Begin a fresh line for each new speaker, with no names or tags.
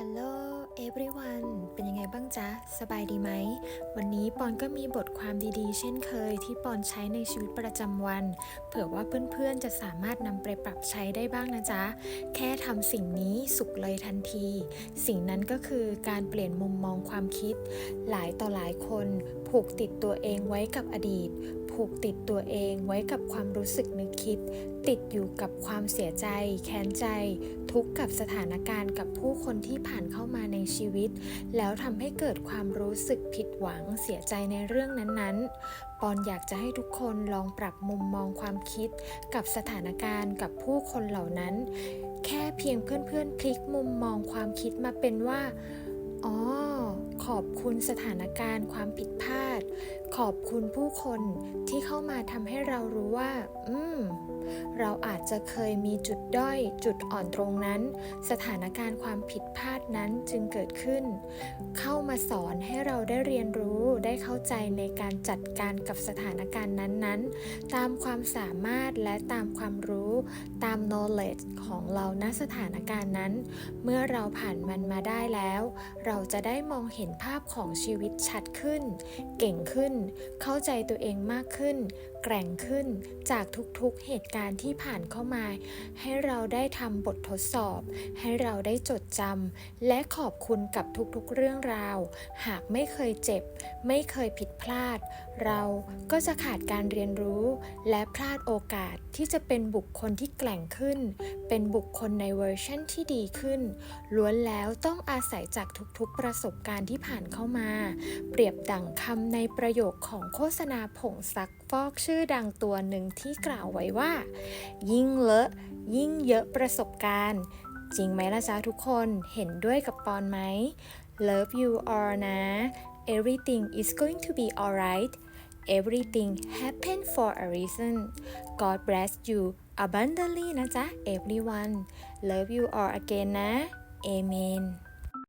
ฮัลโหล everyone เป็นยังไงบ้างจ๊ะ สบายดีไหม วันนี้ปอนก็มีบทความดีๆ เช่นเคยที่ปอนใช้ในชีวิตประจำวัน เผื่อว่าเพื่อนๆ จะสามารถนำไปปรับใช้ได้บ้างนะจ๊ะ แค่ทำสิ่งนี้สุขเลยทันที สิ่งนั้นก็คือการเปลี่ยนมุมมองความคิด หลายต่อหลายคนผูกติดตัวเองไว้กับอดีต ผูกติดตัวเองไว้กับความรู้สึกนึกคิด ติดอยู่กับความเสียใจ แค้นใจ ทุกข์กับสถานการณ์กับผู้คนที่ผ่านเข้ามาในชีวิต แล้วทำให้เกิดความรู้สึกผิดหวังเสียใจในเรื่องนั้นๆ ปอนอยากจะให้ทุกคนลองปรับมุมมองความคิด กับสถานการณ์กับผู้คนเหล่านั้น แค่เพียงเพื่อนๆพลิกมุมมองความคิดมาเป็นว่าอ๋อขอบคุณสถานการณ์ความผิดพลาด ขอบคุณผู้คนที่เข้ามาทำให้เรารู้ว่า อืม เราอาจจะเคยมีจุดด้อย จุดอ่อนตรงนั้น สถานการณ์ความผิดพลาดนั้นจึงเกิดขึ้น เข้ามาสอนให้เราได้เรียนรู้ ได้เข้าใจในการจัดการกับสถานการณ์นั้นๆ ตามความสามารถและตามความรู้ ตาม knowledge ของเราณสถานการณ์นั้น เมื่อเราผ่านมันมาได้แล้ว เราจะได้มองเห็นภาพของชีวิตชัดขึ้น เก่งขึ้นเข้าใจตัวเองมากขึ้น แกร่งขึ้นจากทุกๆเหตุการณ์ที่ผ่านเข้ามา ให้เราได้ทำบททดสอบ ให้เราได้จดจำและขอบคุณกับทุกๆเรื่องราว หากไม่เคยเจ็บ ไม่เคยผิดพลาด เราก็จะขาดการเรียนรู้ และพลาดโอกาสที่จะเป็นบุคคลที่แกร่งขึ้น เป็นบุคคลในเวอร์ชั่นที่ดีขึ้น ล้วนแล้วต้องอาศัยจากทุกๆประสบการณ์ที่ผ่านเข้ามา เปรียบดั่งคำในประโยคของโฆษณาผงซักฟอกชื่อดังตัวหนึ่งที่กล่าวไว้ว่า ยิ่งเลอะยิ่งเยอะประสบการณ์ จริงไหมล่ะจ๊ะทุกคนเห็นด้วยกับปอนไหม Love you all นะ Everything is going to be alright Everything happen for a reason God bless you abundantly นะจ๊ะ everyone Love you all again นะ Amen